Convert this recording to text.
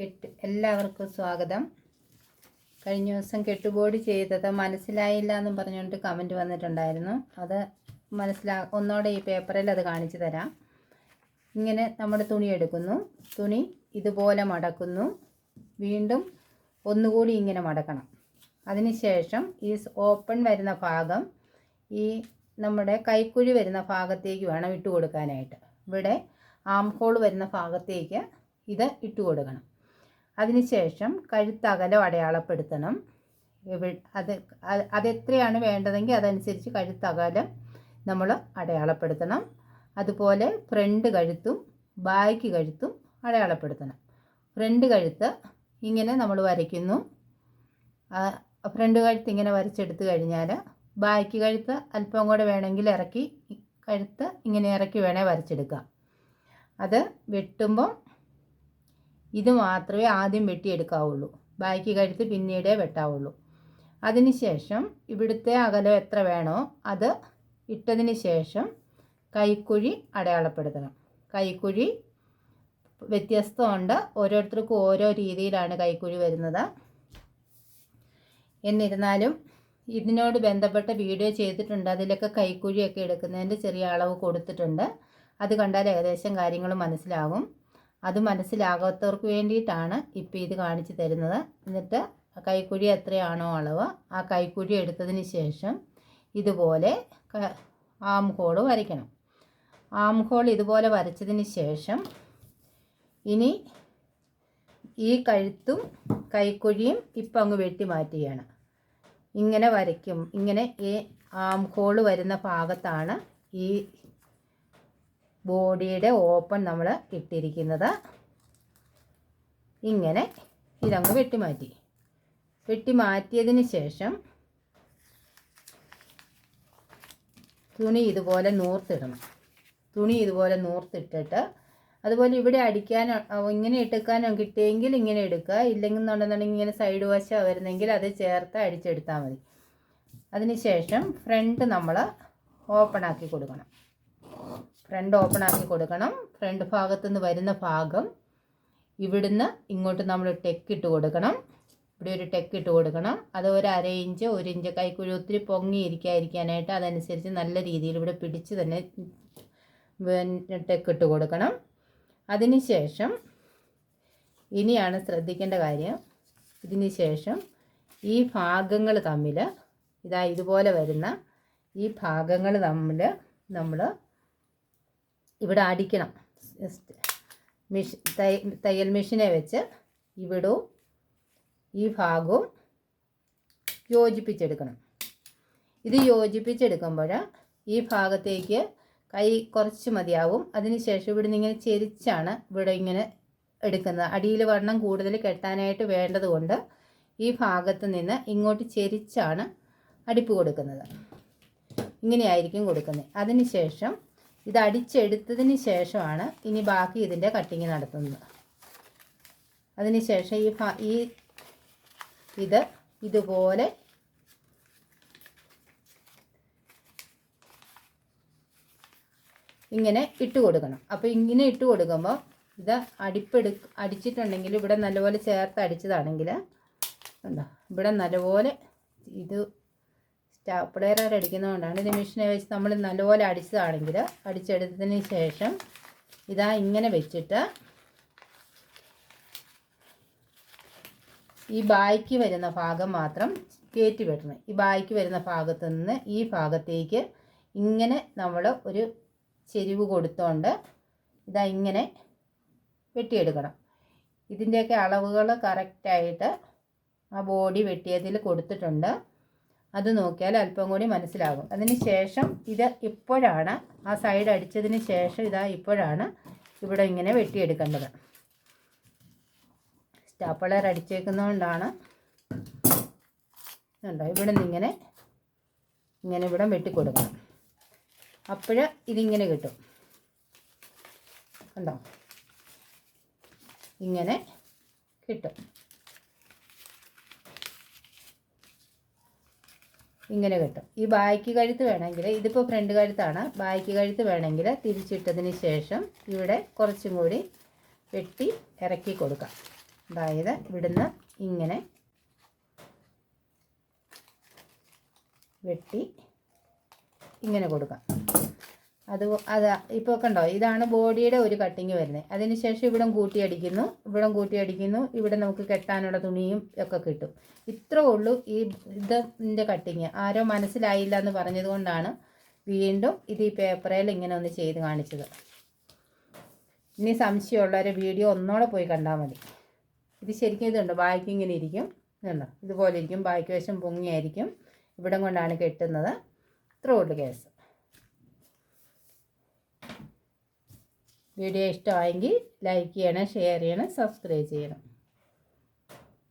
കെട്ട് എല്ലാവർക്കും സ്വാഗതം. കഴിഞ്ഞ ദിവസം കെട്ടുബോർഡ് ചെയ്തത് മനസ്സിലായില്ല എന്നും പറഞ്ഞുകൊണ്ട് കമന്റ് വന്നിട്ടുണ്ടായിരുന്നു. അത് മനസ്സിലാ ഒന്നോടെ ഈ പേപ്പറിൽ അത് കാണിച്ചു തരാം. ഇങ്ങനെ നമ്മുടെ തുണി എടുക്കുന്നു. തുണി ഇതുപോലെ മടക്കുന്നു. വീണ്ടും ഒന്നുകൂടി ഇങ്ങനെ മടക്കണം. അതിനുശേഷം ഈ ഓപ്പൺ വരുന്ന ഭാഗം ഈ നമ്മുടെ കൈക്കുഴി വരുന്ന ഭാഗത്തേക്ക് വേണം ഇട്ട് കൊടുക്കാനായിട്ട്. ഇവിടെ ആം ഹോൾ വരുന്ന ഭാഗത്തേക്ക് ഇത് ഇട്ട് കൊടുക്കണം. അതിനുശേഷം കഴുത്തകലം അടയാളപ്പെടുത്തണം. അത് അത് അതെത്രയാണ് വേണ്ടതെങ്കിൽ അതനുസരിച്ച് കഴുത്തകലം നമ്മൾ അടയാളപ്പെടുത്തണം. അതുപോലെ ഫ്രണ്ട് കഴുത്തും ബാക്ക് കഴുത്തും അടയാളപ്പെടുത്തണം. ഫ്രണ്ട് കഴുത്ത് ഇങ്ങനെ നമ്മൾ വരയ്ക്കുന്നു. ഫ്രണ്ട് കഴുത്ത് ഇങ്ങനെ വരച്ചെടുത്ത് കഴിഞ്ഞാൽ ബാക്ക് കഴുത്ത് അല്പം കൂടെ വേണമെങ്കിൽ ഇറക്കി കഴുത്ത് ഇങ്ങനെ ഇറക്കി വേണേൽ വരച്ചെടുക്കാം. അത് വെട്ടുമ്പോൾ ഇത് മാത്രമേ ആദ്യം വെട്ടിയെടുക്കാവുള്ളൂ. ബാക്കി കഴുത്ത് പിന്നീടേ വെട്ടാവുള്ളൂ. അതിനുശേഷം ഇവിടുത്തെ അകലം എത്ര വേണോ അത് ഇട്ടതിന് ശേഷം കൈക്കുഴി അടയാളപ്പെടുത്തണം. കൈക്കുഴി വ്യത്യസ്തമുണ്ട് ഓരോരുത്തർക്കും ഓരോ രീതിയിലാണ് കൈക്കുഴി വരുന്നത്. എന്നിരുന്നാലും ഇതിനോട് ബന്ധപ്പെട്ട വീഡിയോ ചെയ്തിട്ടുണ്ട്. അതിലൊക്കെ കൈക്കുഴിയൊക്കെ എടുക്കുന്നതിന്റെ ചെറിയ അളവ് കൊടുത്തിട്ടുണ്ട്. അത് കണ്ടാൽ ഏകദേശം കാര്യങ്ങൾ മനസ്സിലാകും അത് മനസ്സിലാകാത്തവർക്ക് വേണ്ടിയിട്ടാണ് ഇപ്പോൾ ഇത് കാണിച്ചു തരുന്നത്. എന്നിട്ട് കൈക്കുഴി എത്രയാണോ അളവ് ആ കൈക്കുഴി എടുത്തതിന് ശേഷം ഇതുപോലെ ആം ഹോൾ വരയ്ക്കണം. ആം ഹോൾ ഇതുപോലെ വരച്ചതിന് ശേഷം ഇനി ഈ കഴുത്തും കൈക്കുഴിയും ഇപ്പം അങ്ങ് വെട്ടി മാറ്റുകയാണ്. ഇങ്ങനെ വരയ്ക്കും. ഇങ്ങനെ ഈ ആം ഹോൾ വരുന്ന ഭാഗത്താണ് ഈ ബോഡിയുടെ ഓപ്പൺ നമ്മൾ ഇട്ടിരിക്കുന്നത്. ഇങ്ങനെ ഇതങ്ങ് വെട്ടിമാറ്റി. വെട്ടി മാറ്റിയതിന് ശേഷം തുണി ഇതുപോലെ നൂർത്തിടണം. തുണി ഇതുപോലെ നൂർത്തിട്ടിട്ട് അതുപോലെ ഇവിടെ അടിക്കാൻ ഇങ്ങനെ എടുക്കാനോ കിട്ടിയെങ്കിൽ ഇങ്ങനെ എടുക്കുക. ഇല്ലെങ്കിൽ എന്നുണ്ടെന്നുണ്ടെങ്കിൽ ഇങ്ങനെ സൈഡ് വശം വരുന്നെങ്കിൽ അത് ചേർത്ത് അടിച്ചെടുത്താൽ മതി. അതിനുശേഷം ഫ്രണ്ട് നമ്മൾ ഓപ്പൺ ആക്കി കൊടുക്കണം. ഫ്രണ്ട് ഓപ്പൺ ആക്കി കൊടുക്കണം. ഫ്രണ്ട് ഭാഗത്തു നിന്ന് വരുന്ന ഭാഗം ഇവിടുന്ന് ഇങ്ങോട്ട് നമ്മൾ ടെക്ക് ഇട്ട് കൊടുക്കണം. ഇവിടെ ഒരു ടെക്ക് ഇട്ട് കൊടുക്കണം. അത് ഒരു അര ഇഞ്ച് ഒരു ഇഞ്ച്. കൈക്കുഴി ഒത്തിരി പൊങ്ങിയിരിക്കാതിരിക്കാനായിട്ട് അതനുസരിച്ച് നല്ല രീതിയിൽ ഇവിടെ പിടിച്ച് തന്നെ ടെക്ക് ഇട്ട് കൊടുക്കണം. അതിനുശേഷം ഇനിയാണ് ശ്രദ്ധിക്കേണ്ട കാര്യം. ഇതിന് ശേഷം ഈ ഭാഗങ്ങൾ തമ്മിൽ ഇതാ ഇതുപോലെ വരുന്ന ഈ ഭാഗങ്ങൾ തമ്മിൽ നമ്മൾ ഇവിടെ അടിക്കണം. മിഷ് തൈ തയ്യൽ മെഷീനെ വെച്ച് ഇവിടവും ഈ ഭാഗവും യോജിപ്പിച്ചെടുക്കണം. ഇത് യോജിപ്പിച്ചെടുക്കുമ്പോൾ ഈ ഭാഗത്തേക്ക് കൈ കുറച്ച് മതിയാവും. അതിനുശേഷം ഇവിടുന്ന് ഇങ്ങനെ ചെരിച്ചാണ് ഇവിടെ ഇങ്ങനെ എടുക്കുന്നത്. അടിയിൽ വണ്ണം കൂടുതൽ കെട്ടാനായിട്ട് വേണ്ടതുകൊണ്ട് ഈ ഭാഗത്ത് നിന്ന് ഇങ്ങോട്ട് ചെരിച്ചാണ് അടിപ്പ് കൊടുക്കുന്നത്. ഇങ്ങനെയായിരിക്കും കൊടുക്കുന്നത്. അതിനുശേഷം ഇത് അടിച്ചെടുത്തതിന് ശേഷമാണ് ഇനി ബാക്കി ഇതിന്റെ കട്ടിങ് നടത്തുന്നത്. അതിനുശേഷം ഈ ഈ ഇത് ഇതുപോലെ ഇങ്ങനെ ഇട്ട് കൊടുക്കണം. അപ്പോൾ ഇങ്ങനെ ഇട്ട് കൊടുക്കുമ്പോൾ ഇത് അടിപ്പെടു അടിച്ചിട്ടുണ്ടെങ്കിൽ ഇവിടെ നല്ലപോലെ ചേർത്ത് അടിച്ചതാണെങ്കിൽ ഉണ്ടോ ഇവിടെ നല്ലപോലെ ഇത് സ്റ്റാപ്പിളേറാർ അടിക്കുന്നതുകൊണ്ടാണ് ഇത് മെഷീനെ വെച്ച് നമ്മൾ നല്ലപോലെ അടിച്ചതാണെങ്കിൽ അടിച്ചെടുത്തതിന് ശേഷം ഇതാ ഇങ്ങനെ വെച്ചിട്ട് ഈ ബായ്ക്ക് വരുന്ന ഭാഗം മാത്രം കയറ്റി വെട്ടണം. ഈ ബായ്ക്ക് വരുന്ന ഭാഗത്ത് നിന്ന് ഈ ഭാഗത്തേക്ക് ഇങ്ങനെ നമ്മൾ ഒരു ചെരിവ് കൊടുത്തോണ്ട് ഇതാ ഇങ്ങനെ വെട്ടിയെടുക്കണം. ഇതിന്റെയൊക്കെ അളവുകൾ കറക്റ്റായിട്ട് ആ ബോഡി വെട്ടിയതിൽ കൊടുത്തിട്ടുണ്ട്. അത് നോക്കിയാൽ അല്പം കൂടി മനസ്സിലാകും. അതിന് ശേഷം ഇത് ഇപ്പോഴാണ്. ആ സൈഡ് അടിച്ചതിന് ശേഷം ഇതാ ഇപ്പോഴാണ് ഇവിടെ ഇങ്ങനെ വെട്ടിയെടുക്കേണ്ടത്. സ്റ്റാപ്പിളർ അടിച്ചേക്കുന്നതുകൊണ്ടാണ് ഉണ്ടോ ഇവിടെ നിന്ന് ഇങ്ങനെ ഇങ്ങനെ ഇവിടെ വെട്ടിക്കൊടുക്കണം. അപ്പോൾ ഇതിങ്ങനെ കിട്ടും. കണ്ടോ? ഇങ്ങനെ കിട്ടും. ഇങ്ങനെ കിട്ടും. ഈ ബായ്ക്ക് കഴുത്ത് വേണമെങ്കിൽ ഇതിപ്പോൾ ഫ്രണ്ട് കഴുത്താണ്. ബായ്ക്ക് കഴുത്ത് വേണമെങ്കിൽ തിരിച്ചിട്ടതിന് ശേഷം ഇവിടെ കുറച്ചും കൂടി വെട്ടി ഇറക്കി കൊടുക്കാം. അതായത് ഇവിടുന്ന് ഇങ്ങനെ വെട്ടി ഇങ്ങനെ കൊടുക്കാം. അത് അതാ ഇപ്പോൾ കണ്ടോ? ഇതാണ് ബോഡിയുടെ ഒരു കട്ടിങ് വരുന്നത് അതിനുശേഷം ഇവിടെ കൂട്ടിയടിക്കുന്നു ഇവിടെ കൂട്ടിയടിക്കുന്നു ഇവിടെ നമുക്ക് കെട്ടാനുള്ള തുണിയും ഒക്കെ കിട്ടും. ഇത്രേ ഉള്ളൂ ഈ ഇതിന്റെ കട്ടിങ്. ആരോ മനസ്സിലായില്ല എന്ന് പറഞ്ഞതുകൊണ്ടാണ് വീണ്ടും ഇത് ഈ പേപ്പറിൽ ഇങ്ങനെ ഒന്ന് ചെയ്ത് കാണിച്ചത്. ഇനി സംശയമുള്ളവരെ വീഡിയോ ഒന്നോടെ പോയി കണ്ടാൽ മതി. ഇത് ശരിക്കും ഇതുണ്ട് ബാക്കി ഇങ്ങനെ ഇരിക്കും. ഇതുണ്ടോ ഇതുപോലെ ഇരിക്കും. ബാക്കി വശം പൊങ്ങിയായിരിക്കും. ഇവിടം കൊണ്ടാണ് കെട്ടുന്നത്. ഇത്രേ ഉള്ളൂ കേസ്. വീഡിയോ ഇഷ്ടമായെങ്കിൽ ലൈക്ക് ചെയ്യണം ഷെയർ ചെയ്യണം സബ്സ്ക്രൈബ് ചെയ്യണം.